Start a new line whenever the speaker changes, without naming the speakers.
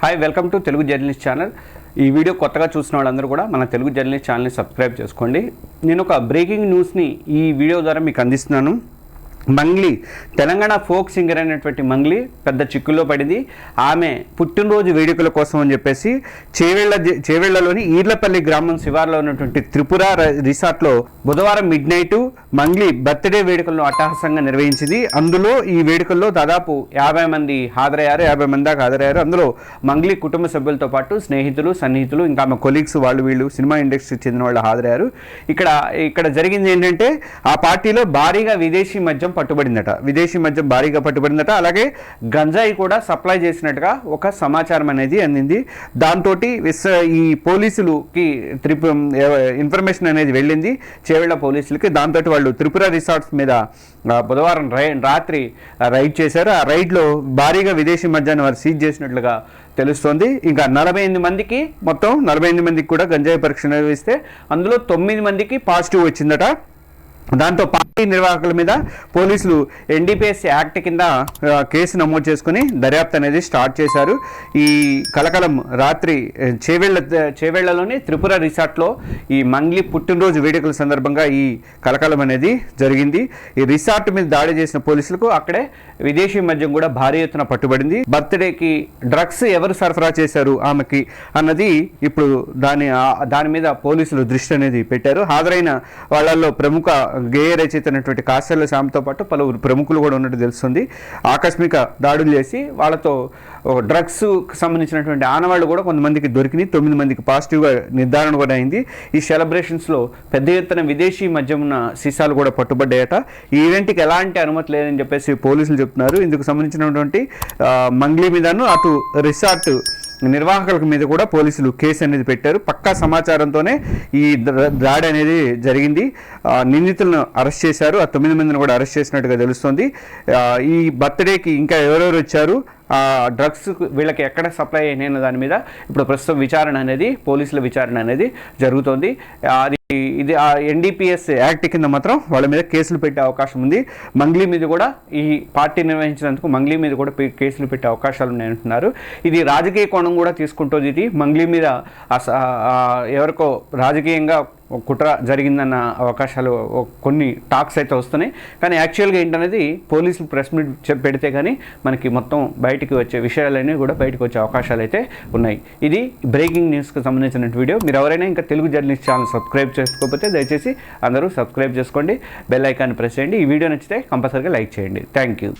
Hi welcome to Telugu journalist channel ఈ video కొత్తగా చూసిన వాళ్ళందరూ కూడా మన తెలుగు జర్నలిస్ట్ ఛానల్ని సబ్స్క్రైబ్ చేసుకోండి. నేను ఒక బ్రేకింగ్ న్యూస్ని ఈ వీడియో ద్వారా మీకు అందిస్తున్నాను. మంగ్లీ తెలంగాణ ఫోక్ సింగర్ అయినటువంటి మంగ్లీ పెద్ద చిక్కుల్లో పడింది. ఆమె పుట్టినరోజు వేడుకల కోసం అని చెప్పేసి చేవెళ్ళ చేవేళ్ళలోని చేవెళ్ళలోని ఈర్లపల్లి గ్రామం శివార్లో ఉన్నటువంటి త్రిపుర రిసార్ట్లో బుధవారం మిడ్ నైట్ మంగ్లీ బర్త్డే వేడుకలను అట్టహాసంగా నిర్వహించింది. అందులో ఈ వేడుకల్లో దాదాపు యాభై మంది హాజరయ్యారు. యాభై మంది దాకా హాజరయ్యారు. అందులో మంగ్లీ కుటుంబ సభ్యులతో పాటు స్నేహితులు సన్నిహితులు ఇంకా ఆమె కొలీగ్స్ వాళ్ళు వీళ్ళు సినిమా ఇండస్ట్రీకి చెందిన వాళ్ళు హాజరయ్యారు. ఇక్కడ ఇక్కడ జరిగింది ఏంటంటే ఆ పార్టీలో భారీగా విదేశీ మద్యం పట్టుబడిందట. విదేశీ మద్యం భారీగా పట్టుబడిందట. అలాగే గంజాయి కూడా సప్లై చేసినట్టుగా ఒక సమాచారం అనేది అందింది. దాంతో ఈ పోలీసులకి త్రిపు ఇన్ఫర్మేషన్ అనేది వెళ్ళింది. చేవేళ్ళ పోలీసులకి. దాంతో వాళ్ళు త్రిపుర రిసార్ట్స్ మీద బుధవారం రై రాత్రి రైడ్ చేశారు. ఆ రైడ్లో భారీగా విదేశీ మద్యాన్ని వారు సీజ్ చేసినట్లుగా తెలుస్తోంది. ఇంకా నలభై ఎనిమిది మందికి మొత్తం నలభై ఎనిమిది మందికి కూడా గంజాయి పరీక్ష నిర్వహిస్తే అందులో తొమ్మిది మందికి పాజిటివ్ వచ్చిందట. దాంతో పార్టీ నిర్వాహకుల మీద పోలీసులు ఎన్డీపీఎస్ యాక్ట్ కింద కేసు నమోదు చేసుకుని దర్యాప్తు అనేది స్టార్ట్ చేశారు. ఈ కలకలం రాత్రి చేవేళ్ళ చేవేళ్ళలోని త్రిపుర రిసార్ట్లో ఈ మంగ్లీ పుట్టినరోజు వేడుకల సందర్భంగా ఈ కలకలం అనేది జరిగింది. ఈ రిసార్ట్ మీద దాడి చేసిన పోలీసులకు అక్కడే విదేశీ మద్యం కూడా భారీ ఎత్తున పట్టుబడింది. బర్త్డేకి డ్రగ్స్ ఎవరు సరఫరా చేశారు ఆమెకి అన్నది ఇప్పుడు దాని దాని మీద పోలీసులు దృష్టి అనేది పెట్టారు. హాజరైన వాళ్ళల్లో ప్రముఖ గేయ రచయిత అయినటువంటి కాశల్య శ్యామ్తో పాటు పలువురు ప్రముఖులు కూడా ఉన్నట్టు తెలుస్తుంది. ఆకస్మిక దాడులు చేసి వాళ్ళతో డ్రగ్స్ సంబంధించినటువంటి ఆనవాళ్ళు కూడా కొంతమందికి దొరికినాయి. తొమ్మిది మందికి పాజిటివ్గా నిర్ధారణ కూడా అయింది. ఈ సెలబ్రేషన్స్లో పెద్ద ఎత్తున విదేశీ మద్యం ఉన్న సీసాలు కూడా పట్టుబడ్డాయట. ఈ ఈవెంట్కి ఎలాంటి అనుమతి లేదని చెప్పేసి పోలీసులు చెప్తున్నారు. ఇందుకు సంబంధించినటువంటి మంగ్లీ మీదను అటు రిసార్ట్ నిర్వాహకుల మీద కూడా పోలీసులు కేసు అనేది పెట్టారు. పక్కా సమాచారంతోనే ఈ దాడి అనేది జరిగింది. ఆ, నిందితులను అరెస్ట్ చేశారు. ఆ తొమ్మిది మందిని కూడా అరెస్ట్ చేసినట్టుగా తెలుస్తుంది. ఈ బర్త్డేకి ఇంకా ఎవరెవరు వచ్చారు? డ్రగ్స్ వీళ్ళకి ఎక్కడ సప్లై అయిన దాని మీద ఇప్పుడు ప్రస్తుతం విచారణ అనేది పోలీసుల విచారణ అనేది జరుగుతోంది. అది ఇది ఆ ఎన్డీపీఎస్ యాక్ట్ కింద మాత్రం వాళ్ళ మీద కేసులు పెట్టే అవకాశం ఉంది. మంగ్లీ మీద కూడా ఈ పార్టీ నిర్వహించినందుకు మంగ్లీ మీద కూడా కేసులు పెట్టే అవకాశాలు ఉన్నాయంటున్నారు ఇది రాజకీయ కోణం కూడా తీసుకుంటుంది ఇది. మంగ్లీ మీద ఎవరికో రాజకీయంగా కుట్ర జరిగిందన్న అవకాశాలు కొన్ని టాక్స్ అయితే వస్తున్నాయి. కానీ యాక్చువల్గా ఏంటనేది పోలీసులు ప్రెస్ మీట్ పెడితే కానీ మనకి మొత్తం బయటికి వచ్చే విషయాలన్నీ కూడా బయటకు వచ్చే అవకాశాలు అయితే ఉన్నాయి. ఇది బ్రేకింగ్ న్యూస్కి సంబంధించిన వీడియో. మీరు ఎవరైనా ఇంకా తెలుగు జర్నలిస్ట్ ఛానల్ సబ్స్క్రైబ్ చేసుకోకపోతే దయచేసి అందరూ సబ్స్క్రైబ్ చేసుకోండి. బెల్ ఐకాన్ ప్రెస్ చేయండి. ఈ వీడియో నచ్చితే కంపల్సరీగా లైక్ చేయండి. Thank you.